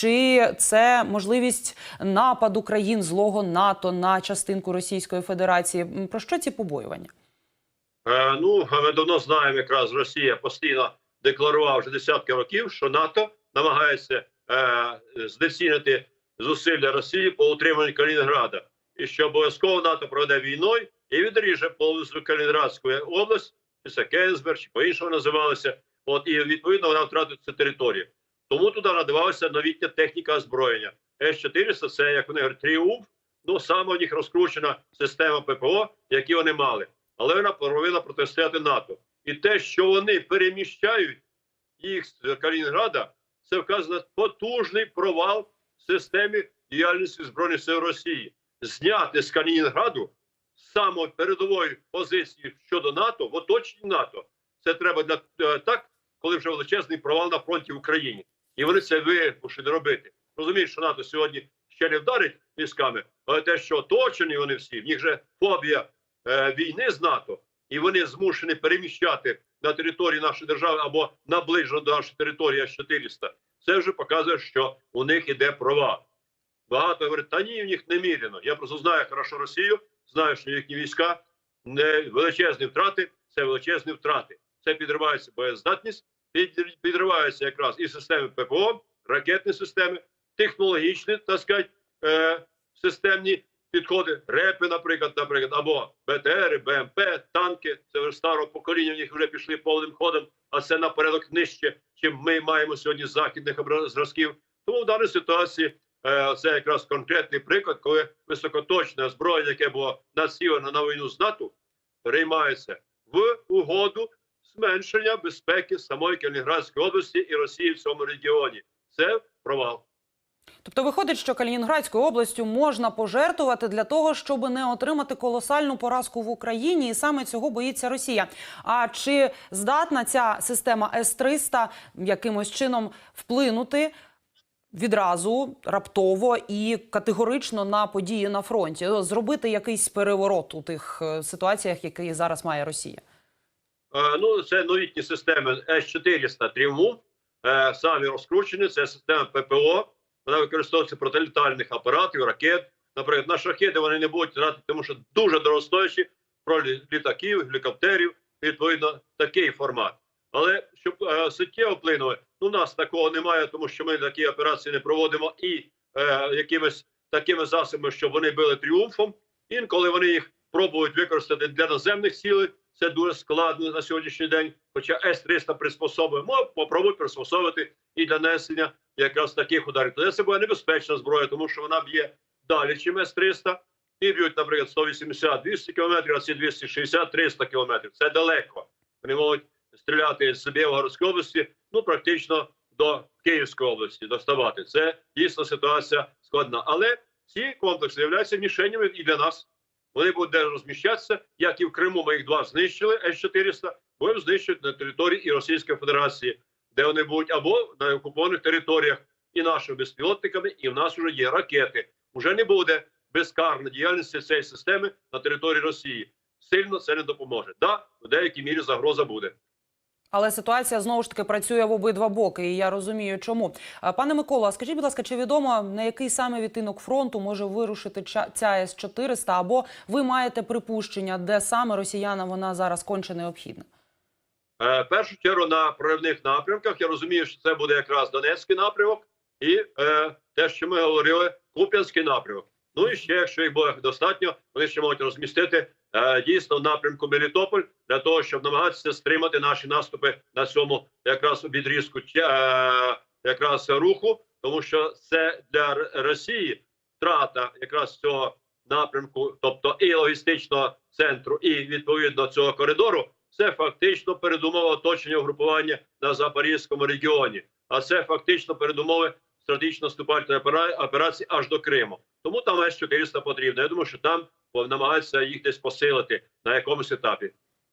Чи це можливість нападу країн злого НАТО на частинку Російської Федерації? Про що ці побоювання? Е, ну, ми давно знаємо, якраз Росія постійно декларував вже десятки років, що НАТО намагається е, знецінити зусилля Росії по утриманню Калінінграда, і що обов'язково НАТО проведе війною і відріже повністю Калінінградську область, чи це Кенсберг, чи по-іншому називалося. От і відповідно вона втратить цю територію. Тому туди надавалася новітня техніка озброєння. С-400 це, як вони говорять, тріумф. Ну саме у них розкручена система ППО, які вони мали. Але вона повинна протистояти НАТО. І те, що вони переміщають їх з Калінінграда, це вказано потужний провал в системі діяльності Збройних сил Росії. Зняти з Калінінграду з самої передової позиції щодо НАТО в оточенні НАТО. Це треба для е, так, коли вже величезний провал на фронті в Україні. І вони це вимушені робити. Розуміють, що НАТО сьогодні ще не вдарить військами, але те, що оточені вони всі, в них же фобія е, війни з НАТО, і вони змушені переміщати на території нашої держави або наближено до нашої території С-400. Це вже показує, що у них іде провал. Багато говорять, та ні, у них неміряно. Я просто знаю хорошо Росію, знаю, що їхні війська не величезні втрати, це величезні втрати. Це підривається боєздатність, підриваються якраз і системи ППО, ракетні системи, технологічні, так сказати, е, системні підходи, репи, наприклад, наприклад, або БТР, БМП, танки. Це старого покоління, в них вже пішли повним ходом, а це на порядок нижче, чим ми маємо сьогодні західних зразків. Тому в даній ситуації е, це якраз конкретний приклад, коли високоточне озброєння, яке було націлено на війну з НАТО, переймається в угоду зменшення безпеки самої Калінінградської області і Росії в цьому регіоні. Це провал. Тобто виходить, що Калінінградською областю можна пожертвувати для того, щоб не отримати колосальну поразку в Україні, і саме цього боїться Росія. А чи здатна ця система С-300 якимось чином вплинути відразу раптово і категорично на події на фронті, зробити якийсь переворот у тих е, ситуаціях, які зараз має Росія? Е, Ну, це новітні системи С-400 Тріумф, е, самі розкручені, це система ППО. Вона використовується проти літальних апаратів, ракет. Наприклад, наші ракети вони не будуть грати, тому що дуже дорогостоячі про літаків, гелікоптерів, відповідно, такий формат. Але щоб е, суттєво вплинули, ну, у нас такого немає, тому що ми такі операції не проводимо і е, якимись такими засобами, щоб вони били тріумфом. Інколи вони їх пробують використати для наземних цілей. Це дуже складно на сьогоднішній день. Хоча С-300 приспособує, мов попробують приспособити і для несення якраз таких ударів. Тоді це буде небезпечна зброя, тому що вона б'є далі, чим С-300. І б'ють, наприклад, 180-200 кілометрів, а ці 260-300 кілометрів. Це далеко. Вони можуть стріляти з Білгородської області, ну практично до Київської області доставати. Це дійсно ситуація складна. Але ці комплекси являються мішенями і для нас. Вони будуть де розміщатися, як і в Криму. Ми їх два знищили С-400, будемо знищувати на території і Російської Федерації, де вони будуть або на окупованих територіях і нашими безпілотниками, і в нас вже є ракети. Уже не буде безкарної діяльності цієї системи на території Росії. Сильно це не допоможе. Да, в деякій мірі загроза буде. Але ситуація знову ж таки працює в обидва боки, і я розумію, чому. Пане Миколо, а скажіть, будь ласка, чи відомо на який саме відтинок фронту може вирушити ця С-400, або ви маєте припущення, де саме росіянам вона зараз конче необхідна? Е, першу чергу на проривних напрямках. Я розумію, що це буде якраз Донецький напрямок і е, те, що ми говорили, Куп'янський напрямок. Ну і ще, якщо їх буде достатньо, вони ще можуть розмістити е, дійсно в напрямку Мелітополь для того, щоб намагатися стримати наші наступи на цьому якраз відрізку е, якраз руху, тому що це для Росії втрата якраз цього напрямку, тобто і логістичного центру, і відповідно цього коридору, це фактично передумова оточення угрупування на Запорізькому регіоні. А це фактично передумови стратегічно наступальної операції аж до Криму. Тому там С-400 потрібно. Я думаю, що там намагаються їх десь посилити на якомусь етапі.